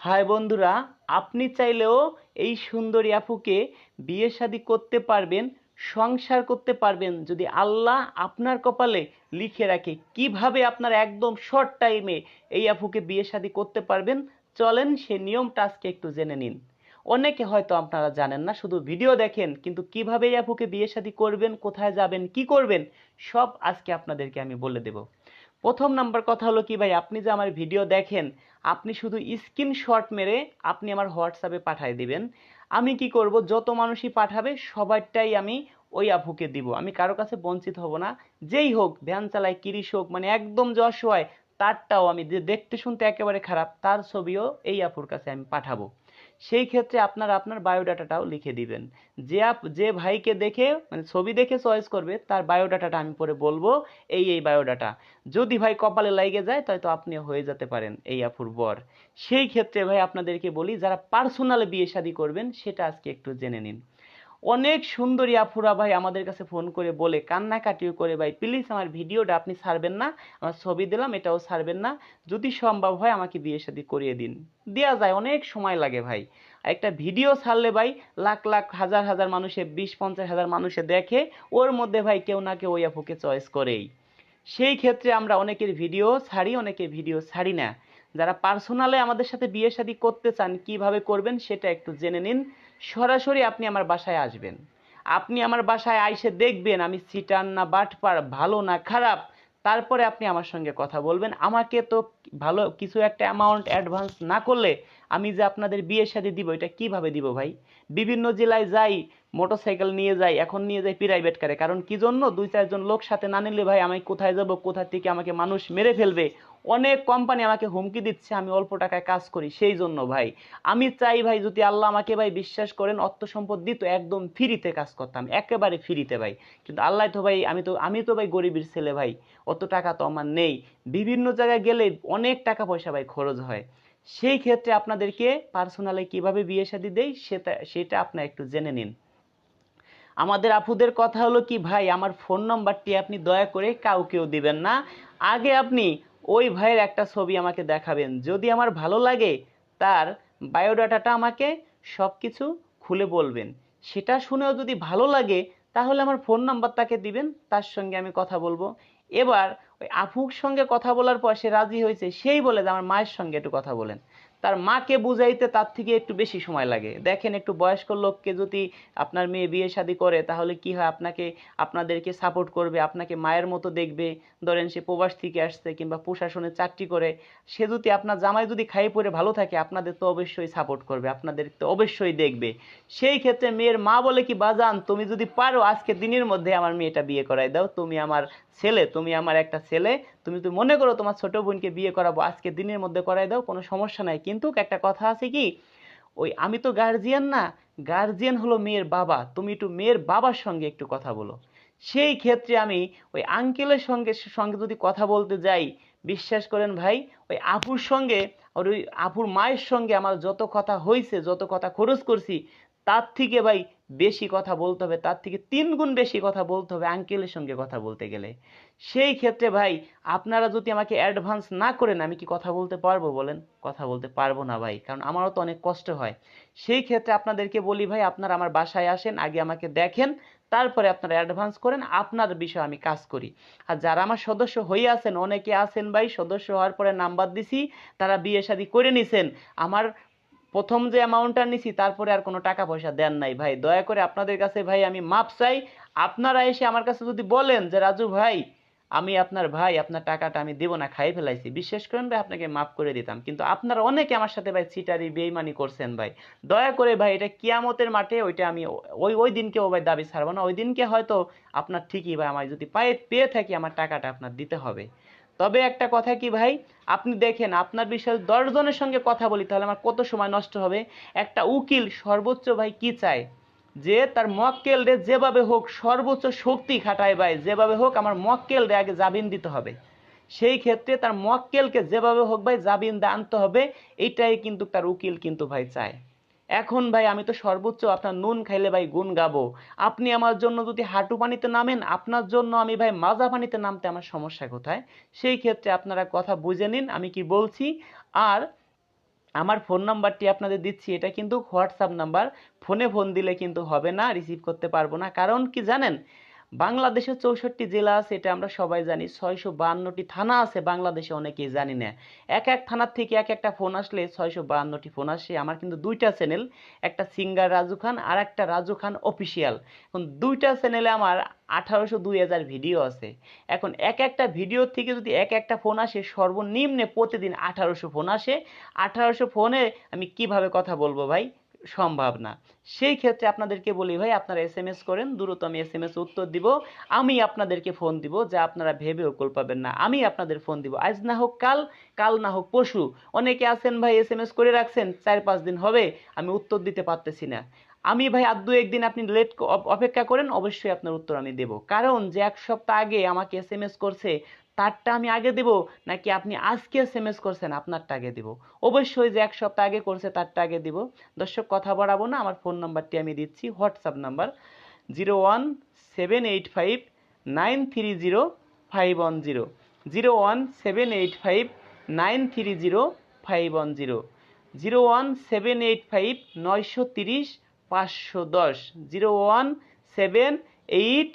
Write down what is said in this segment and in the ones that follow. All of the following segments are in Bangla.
হাই বন্ধুরা, আপনি চাইলেও এই সুন্দরী আপুকে বিয়ে শাদী করতে পারবেন, সংসার করতে পারবেন, যদি আল্লাহ আপনার কপালে লিখে রাখে কীভাবে আপনার একদম শর্ট টাইমে এই আপুকে বিয়ে শাদী করতে পারবেন, চলেন সে নিয়মটা আজকে একটু জেনে নিন। অনেকে হয়তো আপনারা জানেন না, শুধু ভিডিও দেখেন, কিন্তু কীভাবে এই আপুকে বিয়ে শাদী করবেন, কোথায় যাবেন, কি করবেন, সব আজকে আপনাদেরকে আমি বলে দেব। প্রথম নাম্বার কথা হলো কি ভাই, আপনি যে আমার ভিডিও দেখেন, আপনি শুধু স্ক্রিনশট মেরে আপনি আমার হোয়াটসঅ্যাপে পাঠিয়ে দিবেন। আমি কি করব? যত মানুষই পাঠাবে, সবারটাই আমি ওই আপুকে দিব। আমি কারও কাছে বঞ্চিত হব না। যেই হোক, ভ্যান চালায়, কিরিশ হোক মানে একদম যে অসহায় তারটাও আমি যে দেখতে শুনতে একেবারে খারাপ, তার ছবিও এই আপুর কাছে আমি পাঠাবো। সেই ক্ষেত্রে আপনার আপনার বায়োডাটাটাও লিখে দিবেন। যে আপ, যে ভাইকে দেখে মানে ছবি দেখে চয়েস করবে, তার বায়োডাটাটা আমি পরে বলব, এই এই বায়োডাটা যদি ভাই কপালে লাগে যায় তাই তো আপনি হয়ে যেতে পারেন এই আপুর বর। সেই ক্ষেত্রে ভাই আপনাদেরকে বলি, যারা পার্সোনাল বিয়ে শাদী করবেন, সেটা আজকে একটু জেনে নিন। অনেক সুন্দরী আফুরা ভাই আমাদের কাছে ফোন করে বলে, কান্নাকাটিও করে ভাই, প্লিজ আমার ভিডিওটা আপনি ছাড়বেন না, আমার ছবি দিলাম, এটাও ছাড়বেন না, যদি সম্ভব হয় আমাকে বিয়ে শাদী করিয়ে দিন। দেওয়া যায়, অনেক সময় লাগে ভাই। একটা ভিডিও ছাড়লে ভাই, লাখ লাখ, হাজার হাজার মানুষে, বিশ, পঞ্চাশ হাজার মানুষে দেখে, ওর মধ্যে ভাই কেউ না কেউ ওই আপুকে চয়েস করেই। সেই ক্ষেত্রে আমরা অনেকের ভিডিও ছাড়ি, অনেকের ভিডিও ছাড়ি না। যারা পার্সোনালে আমাদের সাথে বিয়ে শাদী করতে চান, কীভাবে করবেন সেটা একটু জেনে নিন। সরাসরি আপনি আমার বাসায় আসবেন। আপনি আমার বাসায় আইসে দেখবেন আমি সিটার না, বাটপার, ভালো না, খারাপ। তারপরে আপনি আমার সঙ্গে কথা বলবেন। আমাকে তো ভালো কিছু একটা অ্যামাউন্ট অ্যাডভান্স না করলে আমি যে আপনাদের বিয়ের সাথে দিব, এটা কীভাবে দিব ভাই? বিভিন্ন জেলায় যাই, মোটরসাইকেল নিয়ে যাই, এখন নিয়ে যাই প্রাইভেট কারে কারণ কি জন্য? দুই চারজন লোক সাথে না নিলে ভাই আমি কোথায় যাব? কোথা থেকে আমাকে মানুষ মেরে ফেলবে? অনেক কোম্পানি আমাকে হুমকি দিচ্ছে, আমি অল্প টাকায় কাজ করি, সেই জন্য ভাই। আমি চাই ভাই, যদি আল্লাহ আমাকে ভাই বিশ্বাস করেন, অর্থ সম্পদ দিত, একদম ফ্রিতে কাজ করতাম, একেবারে ফ্রিতে ভাই। কিন্তু আল্লাহ তো ভাই, আমি তো আমি তো ভাই গরিবের ছেলে ভাই, অত টাকা তো আমার নেই। বিভিন্ন জায়গায় গেলে অনেক টাকা পয়সা ভাই খরচ হয়। সেই ক্ষেত্রে আপনাদেরকে পার্সোনালে কীভাবে বিয়ে শাদী দেই, সেটা সেটা আপনার একটু জেনে নিন। আমাদের আপুদের কথা হলো কি, ভাই, আমার ফোন নাম্বারটি আপনি দয়া করে কাউকেও দিবেন না। আগে আপনি ওই ভাইয়ের একটা ছবি আমাকে দেখাবেন। যদি আমার ভালো লাগে, তার বায়োডাটাটা আমাকে সব কিছু খুলে বলবেন। সেটা শুনেও যদি ভালো লাগে, তাহলে আমার ফোন নাম্বার তাকে দিবেন, তার সঙ্গে আমি কথা বলব। এবার ওই আফুর সঙ্গে কথা বলার পর সে রাজি হয়েছে, সেই বলে যে আমার মায়ের সঙ্গে একটু কথা বলেন। তার মাকে বুঝাইতে তার থেকে একটু বেশি সময় লাগে। দেখেন একটু বয়স্ক লোককে যদি আপনার মেয়ে বিয়ে শাদী করে, তাহলে কি হয়? আপনাকে, আপনাদেরকে সাপোর্ট করবে, আপনাকে মায়ের মতো দেখবে। ধরেন সে প্রবাস থেকে আসছে কিংবা প্রশাসনে চাকরি করে, সে যদি আপনার জামাই যদি খাই পরে ভালো থাকে, আপনাদের তো অবশ্যই সাপোর্ট করবে, আপনাদের তো অবশ্যই দেখবে। সেই ক্ষেত্রে মেয়ের মা বলে কি, বাজান, তুমি যদি পারো আজকে দিনের মধ্যে আমার মেয়েটা বিয়ে করাই দাও, তুমি আমার ছেলে, তুমি আমার একটা ছেলে, তুমি তো মনে করো তোমার ছোট বোনকে বিয়ে করাবো, আজকে দিনের মধ্যে করাই দাও, কোনো সমস্যা নাই। কিন্তু একটা কথা আছে কি, ওই আমি তো গার্জিয়ান না গার্জিয়ান হলো মেয়ের বাবা, তুমি একটু মেয়ের বাবার সঙ্গে একটু কথা বলো। সেই ক্ষেত্রে আমি ওই আঙ্কেলের সঙ্গে সঙ্গে যদি কথা বলতে যাই, বিশ্বাস করেন ভাই, ওই আপুর সঙ্গে, আর ওই আপুর মায়ের সঙ্গে আমার যত কথা হয়েছে যত কথা খরচ করছি, তার থেকে ভাই বেশি কথা বলতে হবে, তার থেকে তিন গুণ বেশি কথা বলতে হবে আঙ্কেলের সঙ্গে কথা বলতে গেলে। সেই ক্ষেত্রে ভাই, আপনারা যদি আমাকে অ্যাডভান্স না করেন, আমি কি কথা বলতে পারব বলেন? কথা বলতে পারব না ভাই, কারণ আমারও তো অনেক কষ্ট হয়। সেই ক্ষেত্রে আপনাদেরকে বলি ভাই, আপনারা আমার বাসায় আসেন, আগে আমাকে দেখেন, তারপরে আপনারা অ্যাডভান্স করেন, আপনার বিষয়ে আমি কাজ করি। আর যারা আমার সদস্য হয়ে আছেন, অনেকে আছেন ভাই, সদস্য হওয়ার পরে নাম্বার দিছি, তারা বিয়ে শাদী করে নিছেন। আমার প্রথম যে অ্যামাউন্টটা নিছি, তারপরে আর কোনো টাকা পয়সা দেন নাই। ভাই, দয়া করে আপনাদের কাছে ভাই, আমি মাপ চাই। আপনারা এসে আমার কাছে যদি বলেন যে, রাজু ভাই, আমি আপনার ভাই, আপনার টাকাটা আমি দেবো না খাই ফেলাইছি। বিশ্বাস করেন ভাই, আপনাকে মাফ করে দিতাম। কিন্তু আপনারা অনেকে আমার সাথে ভাই চিটারি বেইমানি করছেন ভাই। দয়া করে ভাই, এটা কিয়ামতের মাঠে ওইটা আমি ওই ওই দিনকে ও ভাই দাবি ছাড়বো না। ওই দিনকে হয়তো আপনার ঠিকই ভাই আমার যদি পায়ে, পেয়ে থাকি, আমার টাকাটা আপনার দিতে হবে। তবে একটা কথা কি ভাই? আপনি দেখেন, আপনার বিষয়ে দশজনের সঙ্গে কথা বলি, তাহলে আমার কত সময় নষ্ট হবে? একটা উকিল সর্বোচ্চ ভাই কি চায়? যে তার মক্কেল রে যেভাবে হোক সর্বোচ্চ শক্তি খাটায় ভাই, যেভাবে হোক আমার মক্কেল রে আগে জামিন দিতে হবে। সেই ক্ষেত্রে তার মক্কেলকে যেভাবে হোক ভাই জামিন আনতে হবে এইটাই কিন্তু তার উকিল কিন্তু ভাই চায়। এখন ভাই আমি তো সর্বোচ্চ আপনার নুন খাইলে ভাই গুণ গাবো। আপনি আমার জন্য যদি হাঁটু পানিতে নামেন, আপনার জন্য আমি ভাই মাজা পানিতে নামতে আমার সমস্যা কোথায়? সেই ক্ষেত্রে আপনারা কথা বুঝে নিন, আমি কি বলছি। আর আমার ফোন নাম্বারটি আপনাদের দিচ্ছি, এটা কিন্তু হোয়াটসঅ্যাপ নাম্বার। ফোনে ফোন দিলে কিন্তু হবে না, রিসিভ করতে পারব না। কারণ কি জানেন বাংলাদেশে চৌষট্টি জেলা আছে, এটা আমরা সবাই জানি। ছয়শো বাহান্নটি থানা আছে, বাংলাদেশে অনেকেই জানি না। এক এক থানার থেকে এক একটা ফোন আসলে ছয়শো বাহান্নটি ফোন আসে। আমার কিন্তু দুইটা চ্যানেল, একটা সিঙ্গার রাজু খান আর একটা রাজু খান অফিসিয়াল। এখন দুইটা চ্যানেলে আমার আঠারোশো দুই হাজার ভিডিও আছে। এখন এক একটা ভিডিও থেকে যদি এক একটা ফোন আসে, সর্বনিম্নে প্রতিদিন আঠারোশো ফোন আসে। আঠারোশো ফোনে আমি কীভাবে কথা বলব ভাই? সম্ভব না। সেই ক্ষেত্রে আপনাদেরকে বলি, ভাই, আপনারা এস এম এস করেন, দ্রুত আমি এস এম এস উত্তর দিব। আমি আপনাদেরকে ফোন দিব যা আপনারা ভেবে কল পাবেন না। আমি আপনাদের ফোন দিব। আজ না হোক কাল কাল না হোক পশু অনেকে আছেন ভাই এস এম এস করে রাখছেন, চার পাঁচ দিন হবে। আমি উত্তর দিতে পারতেছি না। আমি ভাই আর দু একদিন আপনি লেট অপেক্ষা করেন, অবশ্যই আপনার উত্তর আমি দেব। কারণ যে এক সপ্তাহ আগে আমাকে এস এম এস করছে, তারটা আমি আগে দেব, নাকি আপনি আজকে এস এম এস করছেন, আপনারটা আগে দেব? অবশ্যই যে এক সপ্তাহ আগে করছে, তারটা আগে দিব। দর্শক, কথা বাড়াবো না, আমার ফোন নাম্বারটি আমি দিচ্ছি WhatsApp number zero one seven eight five nine three zero five one zero zero one seven eight five nine three zero five one zero zero one seven eight five নয়শো তিরিশ পাঁচশো দশ, zero one seven eight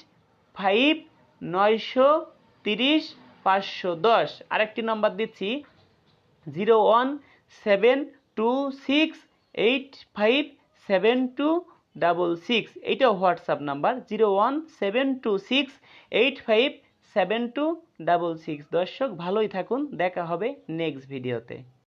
five নয়শো তিরিশ পাঁচশো দশ। আরেকটি নম্বর দিচ্ছি, zero one seven two six eight five seven two double six. এইটাও WhatsApp number, zero one seven two six eight five seven two double six. দর্শক, ভালোই থাকুন, দেখা হবে নেক্সট ভিডিওতে।